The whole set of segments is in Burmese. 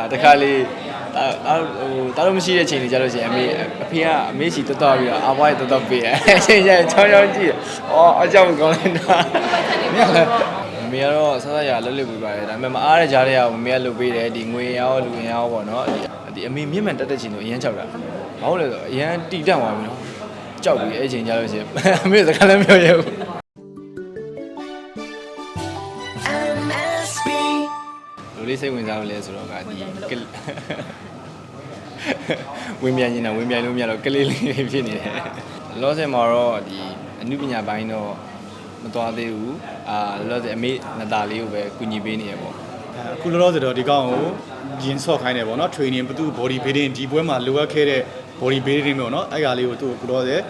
အာတခါလေးတာတာဟိုတာတော့မရှိတဲ့ချိန်တွေကြလို့ရှိရင်အမေအဖေကအမေစီတော်တော်ပြီးတော့အဘွားရတော်တော်ပေးအဲအချိန်ကျရင်ချောင်းချောင်းကြည့်အော်အကြောင်းကောင်းလိုက်တာမမေကတော့ဆက်ဆက်ရလွတ်လွတ်ပေးပါတယ်ဒါပေမဲ့မအားတဲ့ကြားတွေကမမေကလုပ်ပေးတယ်ဒီငွေရောလူရင်ရောပေါ့နော်ဒီဒီအမေမြင့်မှန်တက်တဲ့ချိန်တော့အရန်ကြောက်တာဘာလို့လဲဆိုတော့အရန်တီတန့်သွားပြီနော်ကြောက်ပြီးအဲ့ချိန်ကြလို့ရှိရင်အမေစကားလည်းမပြောရဘူး လူလေးစိတ်ဝင်စားလို့လဲဆိုတော့ကဒီကလဝင်မြန်နေတာဝင်မြန်လို့မရတော့ကလေးလေးတွေဖြစ်နေတယ်လောဆယ်မှာတော့ဒီအနုပညာပိုင်းတော့မသွားသေးဘူးအာလောဆယ်အမေနတာလေးကိုပဲကူညီပေးနေရပေါ့အခုလောလောဆယ်တော့ဒီကောင်ကိုရင်ဆော့ခိုင်းတယ်ပေါ့နော် training ဘသူ body building ဒီပွဲမှာလိုအပ်ခဲ့တဲ့ body building ပေါ့နော်အဲ့ကလေးကိုသူ့ကိုအခုလောဆယ်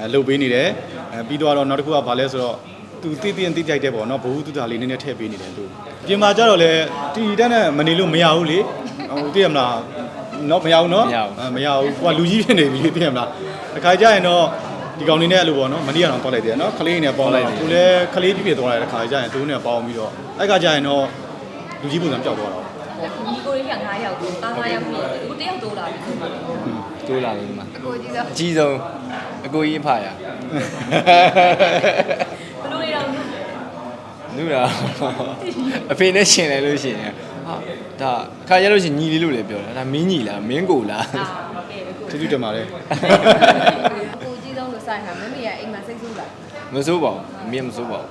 အဲလုပ်ပေးနေတယ်အဲပြီးတော့နောက်တစ်ခုကဘာလဲဆိုတော့ သူတိတိတိကြိုက်တယ်ပေါ့နော်ဘ ഹു တုတာလေးနည်းနည်းထည့်ပေးနေတယ်သူပြင်မှာကြတော့လေတီတက်နဲ့မနေလို့မရဘူးလေဟိုသိရမလားနော်မရဘူးနော်အဲမရဘူးကိုကလူကြီးဖြစ်နေပြီသိရမလားတစ်ခါကြရင်တော့ဒီကောင်လေးနဲ့အဲ့လိုပေါ့နော်မနီးအောင်ပေါက်လိုက်တယ်နော်ခလေးနဲ့ပေါက်လိုက်သူလည်းခလေးပြည့်ပြည့်သွားတယ်တစ်ခါကြရင်သူနဲ့ပေါင်းပြီးတော့အဲ့ကကြရင်တော့လူကြီးပုံစံပျောက်သွားတော့ညီကိုလေးက9ယောက်ကိုတာ9ယောက်ပြီးအခုတယောက်တိုးလာပြီဆိုတော့တိုးလာပြီဒီမှာအကိုကြီးတော့အကြီးဆုံးအကိုကြီးအဖရဘလူတွေတော့ နုတာအဖေနဲ့ရှင်တယ်လို့ရှိရင်ဟာဒါခါရလို့ရှိရင်ညီလေးလို့လည်းပြောတယ်ဒါမင်းညီလားမင်းကိုလားအာဟုတ်ကဲ့ကိုကျေးဇူးတင်ပါတယ်ကိုကြီးဆုံးလို့ဆိုင်တာမမေကအိမ်မှာစိတ်ဆိုးလာမစိုးပါဘူးအမေမစိုးပါဘူး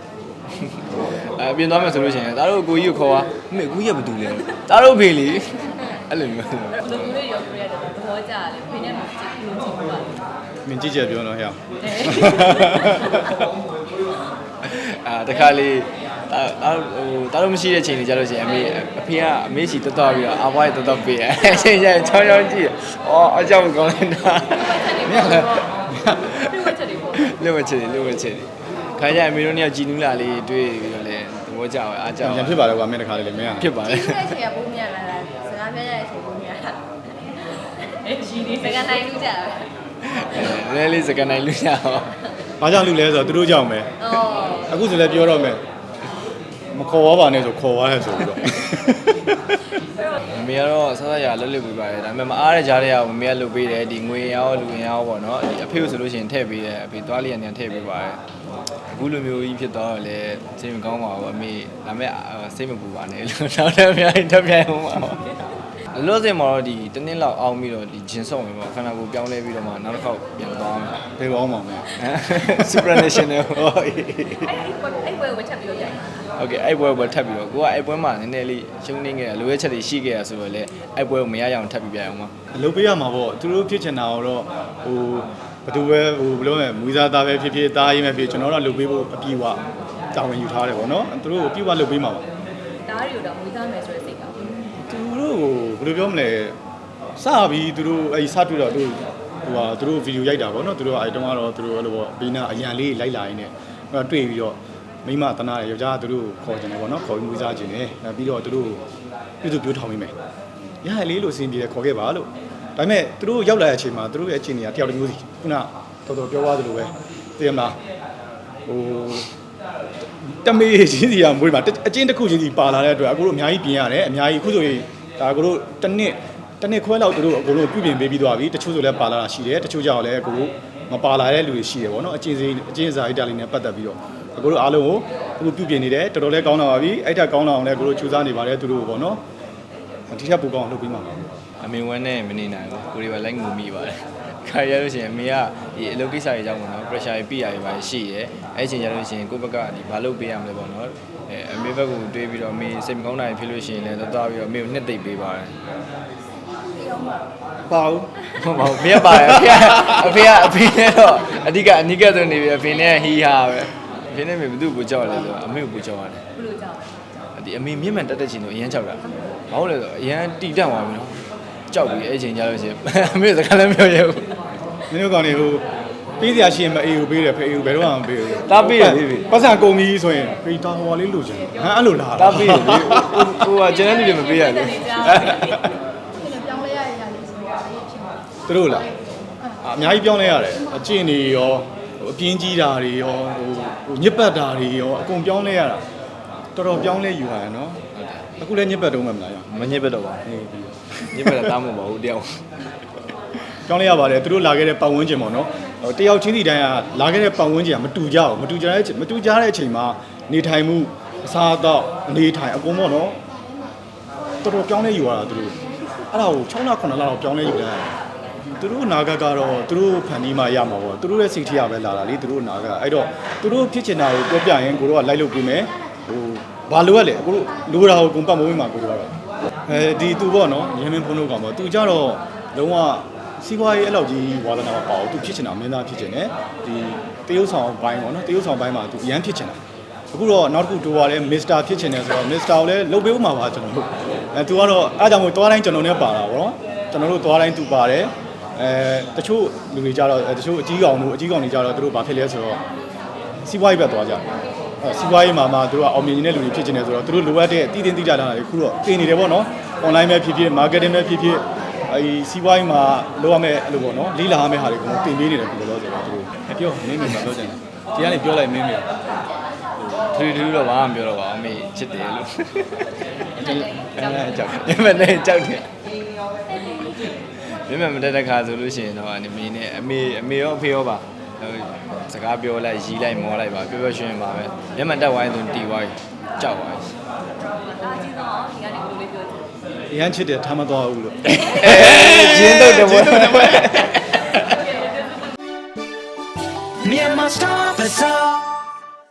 အဲပြင်သွားမယ်ဆိုလို့ရှိရင်ဒါတို့ကိုကြီးကိုခေါ်သွားအမေကိုကြီးကဘာတူလဲဒါတို့ဖေလေအဲ့လိုမျိုးဘလူတွေရောပြရတယ်သဘောကျတယ်ဖိနေမှာကြည့်လို့ကြည့်ပါမင်းကြည့်ကြပြောတော့ဟဲ့အာတခါလေး အဲ့ဟိုတားလို့မရှိတဲ့အချိန်တွေကြလို့ရှိရင်အမေအဖေကအမေစီတော်တော်ပြီးတော့အဘွားရဲ့တော်တော်ပေးတယ်အချိန်ကျရင်ချောင်းချောင်းကြည့်အော်အကြောင်းကောင်းလိုက်တာမြတ်လေဝချေလေဝချေခါကျရင်အမေတို့နှစ်ယောက်ကြည်နူးလာလေးတွေ့ပြီးတော့လည်းသဘောကျအောင်အားကြောင်းပြန်ဖြစ်ပါတော့ကွာမင်းတခါလေးလေမင်းကဖြစ်ပါလေအဲ့အချိန်ကပုံမြတ်လာတာစကားပြောရတဲ့အချိန်ပုံမြတ်လာအဲ့ဂျီဒီစကားနိုင်လူကြလဲလေးစကားနိုင်လူကြအောင်ဘာကြောင့်လူလဲဆိုတော့သူတို့ကြောင့်ပဲအခုဆိုလည်းပြောတော့မယ် ခေါ်သွားပါနဲ့ဆိုခေါ်သွားရဲဆိုပြီးတော့မမေကတော့ဆက်ဆက်ရလွတ်လွတ်ပေးပါတယ်ဒါပေမဲ့မအားတဲ့ကြားတွေကမမေကလုပ်ပေးတယ်ဒီငွေရောလူရင်ရောပေါ့နော်ဒီအဖေကိုဆိုလို့ရှိရင်ထည့်ပေးတယ်အဖေသွားလေးရနေထည့်ပေးပါတယ်အခုလိုမျိုးကြီးဖြစ်တော့လေစိတ်မကောင်းပါဘူးအမေဒါပေမဲ့စိတ်မပူပါနဲ့လို့နောက်တစ်ပြိုင်တစ်ပြိုင်အောင်ပါ လောစင်မှာတော့ဒီတနည်းလောက်အောင်ပြီးတော့ဒီဂျင်ဆုံဝင်ပေါ့ခန္ဓာကိုယ်ပြောင်းလဲပြီးတော့မှနောက်တစ်ခေါက်ပြန်သွားမယ် ဖေးပေါင်းပါမယ် supranational ဟော အဲ့အဲ့ပွဲဝချက်ပြီးတော့ရိုက် โอเคအဲ့ပွဲပွဲထပ်ပြီးတော့ကိုကအဲ့ပွဲမှာနည်းနည်းလေးရှုံးနေခဲ့တာလိုရဲချက်တွေရှိခဲ့ရဆိုတော့လေအဲ့ပွဲကိုမရရအောင်ထပ်ပြီးပြရအောင်ပါ လုပ်ပေးရမှာပေါ့သူတို့ဖြစ်ချင်တာတော့ဟိုဘယ်သူပဲဟိုဘယ်လိုလဲမူစားသားပဲဖြစ်ဖြစ်သားရေးပဲဖြစ်ကျွန်တော်တို့လုပ်ပေးဖို့အပြည့်အဝတာဝန်ယူထားတယ်ပေါ့နော်သူတို့ကိုအပြည့်အဝလုပ်ပေးမှာပါ တားရီကိုတော့မွေးသားမယ်ဆိုတဲ့စိတ်ကောင်း သူ တို့ကိုဘယ်လိုပြောမလဲစပြီးသူတို့အဲ့စတွေ့တော့သူဟိုဟာသူတို့ဗီဒီယိုရိုက်တာပေါ့နော်သူတို့အဲ့တုန်းကတော့သူတို့အဲ့လိုပေါ့ဘီနာအရန်လေးလိုက်လာရင်းနဲ့ဟိုတွေ့ပြီးတော့မိမတနာရယောက်ျားကသူတို့ခေါ်ကျင်တယ်ပေါ့နော်ခေါ်ပြီးမွေးစားကျင်တယ်ပြီးတော့သူတို့ပြုစုပြောထောင်မိမယ်ရဟလေးလို့အစီအပြေခေါ်ခဲ့ပါလို့ဒါပေမဲ့သူတို့ရောက်လာတဲ့အချိန်မှာသူတို့ရဲ့အခြေအနေကတယောက်တစ်မျိုးစီခုနတော်တော်ပြောသွားသလိုပဲသိရမလားဟိုတမေးချင်းစီကမွေးမှာအချင်းတစ်ခုချင်းစီပါလာတဲ့အတွက်အခုတို့အများကြီးပြင်ရတယ်အများကြီးအခုဆိုရင် ဒါအခုတို့တစ်နှစ်တစ်နှစ်ခွဲလောက်တို့အခုတို့ပြုပြင်ပေးပြီးသွားပြီတချို့ဆိုလည်းပါလာတာရှိတယ်တချို့ကြောင့်လည်းအခုတို့မပါလာတဲ့လူတွေရှိတယ်ဗောနော်အချင်းစီအချင်းစာအိတာလေးနဲ့ပတ်သက်ပြီးတော့အခုတို့အားလုံးကိုအခုပြုပြင်နေတယ်တော်တော်လေးကောင်းလာပါပြီအဲ့ထက်ကောင်းလာအောင်လည်းအခုတို့ကြိုးစားနေပါတယ်သူတို့ဗောနော်ဒီထက်ပိုကောင်းအောင်လုပ်ပြီးမှာပါအမေဝမ်းနဲ့မနေနိုင်ဘူးကိုရီပါလိုက်ငူမိပါတယ် ခါရလို့ရှိရင်အမေကဒီအလုပ်ကိစ္စတွေကြောင့်ပေါ့နော် pressure ပြရရပါရှိရဲအဲ့ချိန်ကျလို့ရှိရင်ကိုယ့်ဘက်ကဒီဘာလုပ်ပေးရမလဲပေါ့နော်အဲအမေဘက်ကိုတွေးပြီးတော့အမေစိတ်မကောင်းတာဖြစ်လို့ရှိရင်လည်းသွားသွားပြီးတော့အမေကိုနှစ်သိမ့်ပေးပါတယ်ပါဘူးဟုတ်ပါဘူးမရပါဘူးအဖေကအဖေကအဖေနဲ့တော့အဓိကအနိကဆုံးနေပြီအဖေနဲ့ဟီဟာပဲအဖေနဲ့မေဘယ်သူ့ကိုကြောက်လဲဆိုတော့အမေကိုကိုကြောက်ရတယ်ဘလို့ကြောင့်ဒီအမေမြင့်မှန်တက်တဲ့ချိန်တော့အရန်ကြောက်တာဘာလို့လဲဆိုတော့အရန်တီတန့်သွားပြီနော် ကြောက်ပြီးအဲ့ချိန်ကြလို့ရှိရင်အမေစကားလည်းမပြောရဘူးမင်းတို့ကောင်တွေဟိုပေးစရာရှိရင်မအေးဘူးပေးတယ်ဖေးဘူးဘယ်တော့မှမပေးဘူးတားပေးရသေးပြီပတ်စံကုန်ပြီဆိုရင်ဖေးတာဟိုဟာလေးလိုချင်ဟမ်အဲ့လိုလားတားပေးရလေဟိုဟိုကကျန်တဲ့လူတွေမပေးရလေပြောင်းလဲရရလေးဆိုတော့ဖြစ်မှာသူတို့လားအများကြီးပြောင်းလဲရတယ်အကျင့်တွေရောဟိုအပြင်းကြီးတာတွေရောဟိုဟိုညစ်ပတ်တာတွေရောအကုန်ပြောင်းလဲရတာတော်တော်ပြောင်းလဲယူရတယ်နော်ဟုတ်တယ် အခုလည်းညစ်ပတ်တုံးမှမလားရမညစ်ဘက်တော့ပါအေးပြီးတော့ညစ်ဘက်ကတားမှာမဟုတ်တယောက်ကြောင်းလိုက်ရပါတယ်သူတို့လာခဲ့တဲ့ပတ်ဝန်းကျင်ပေါ့နော်ဟိုတယောက်ချင်းစီတိုင်းကလာခဲ့တဲ့ပတ်ဝန်းကျင်ကမတူကြဘူးမတူကြတဲ့အချိန်မတူကြတဲ့အချိန်မှာနေထိုင်မှုအစားအသောက်အနေထိုင်အကုန်ပေါ့နော်တော်တော်ပြောင်းလဲယူရတာသူတို့အဲ့ဒါကို6လ9လတော့ပြောင်းလဲယူတယ်သူတို့နာဂတ်ကတော့သူတို့ဖန်တီးမှရမှာပေါ့သူတို့ရဲ့စိတ်ထရပဲလာတာလေသူတို့နာဂတ်အဲ့တော့သူတို့ဖြစ်ချင်တာကိုပြောပြရင်ကိုတို့ကလိုက်လုပ်ပေးမယ်ဟို ဘာလို့ရလဲကိုတို့လိုတာကိုကုန်ပတ်မဝေးမှာကိုတို့ကတော့အဲဒီသူပေါ့နော်ရင်းမင်းဖုန်းတို့ကောင်ပေါ့သူကြတော့လုံးဝစီးပွားရေးအဲ့လောက်ကြီးဝါသနာမပါဘူးသူဖြစ်ချင်တာမင်းသားဖြစ်ချင်တယ်ဒီတရုတ်ဆောင်ဘိုင်းပေါ့နော်တရုတ်ဆောင်ဘိုင်းမှာသူအရန်ဖြစ်ချင်တာအခုတော့နောက်တစ်ခုတိုးရတယ်မစ္စတာဖြစ်ချင်တယ်ဆိုတော့မစ္စတာကိုလည်းလုပ်ပေးဦးမှာပါကျွန်တော်တို့အဲသူကတော့အားကြောင့်မို့သွားတိုင်းကျွန်တော်နဲ့ပါတာပေါ့နော်ကျွန်တော်တို့သွားတိုင်းသူပါတယ်အဲတချို့လူတွေကြတော့အဲတချို့အကြီးကောင်တို့အကြီးကောင်တွေကြတော့သူတို့ဘာဖြစ်လဲဆိုတော့စီးပွားရေးဘက်သွားကြတယ်အဲ စီးပွားရေးမှာမှသူတို့ကအောင်မြင်နေတဲ့လူတွေဖြစ်ချင်တယ်ဆိုတော့သူတို့လိုအပ်တဲ့တည်တင်တည်ကြတာတွေခုတော့တင်နေတယ်ပေါ့နော် online ပဲဖြစ်ဖြစ် marketing ပဲဖြစ်ဖြစ်အဲဒီစီးပွားရေးမှာလုပ်ရမယ့်အဲ့လိုပေါ့နော်လေးလာရမယ့်ဟာတွေကတော့တင်ပေးနေတယ်ခုလောဆိုတော့သူတို့အပြောမင်းမင်းမပြောချင်တယ်ဒီကနေပြောလိုက်မင်းမင်းထူးထူးတော့ဘာမှမပြောတော့ပါဘူးအမေချစ်တယ်လို့အဲကြောက်ညမနဲ့ကြောက်တယ်မင်းမမတက်တဲ့ခါဆိုလို့ရှိရင်တော့အမေနဲ့အမေအမေရောအဖေရောပါဟို စကားပြောလိုက်ရီးလိုက်မောလိုက်ပါပြောပြောရွှင်ရွှင်ပါပဲညမတက်ဝိုင်းဆိုတီဝိုင်းကြောက်ပါဒါကြီးတော့ဒီကနေကိုလေးပြောချင်ရမ်းချစ်တယ်ထားမသွားဘူးလို့အဲရင်းတော့တယ်ဘော Myanmar Star Bazaar.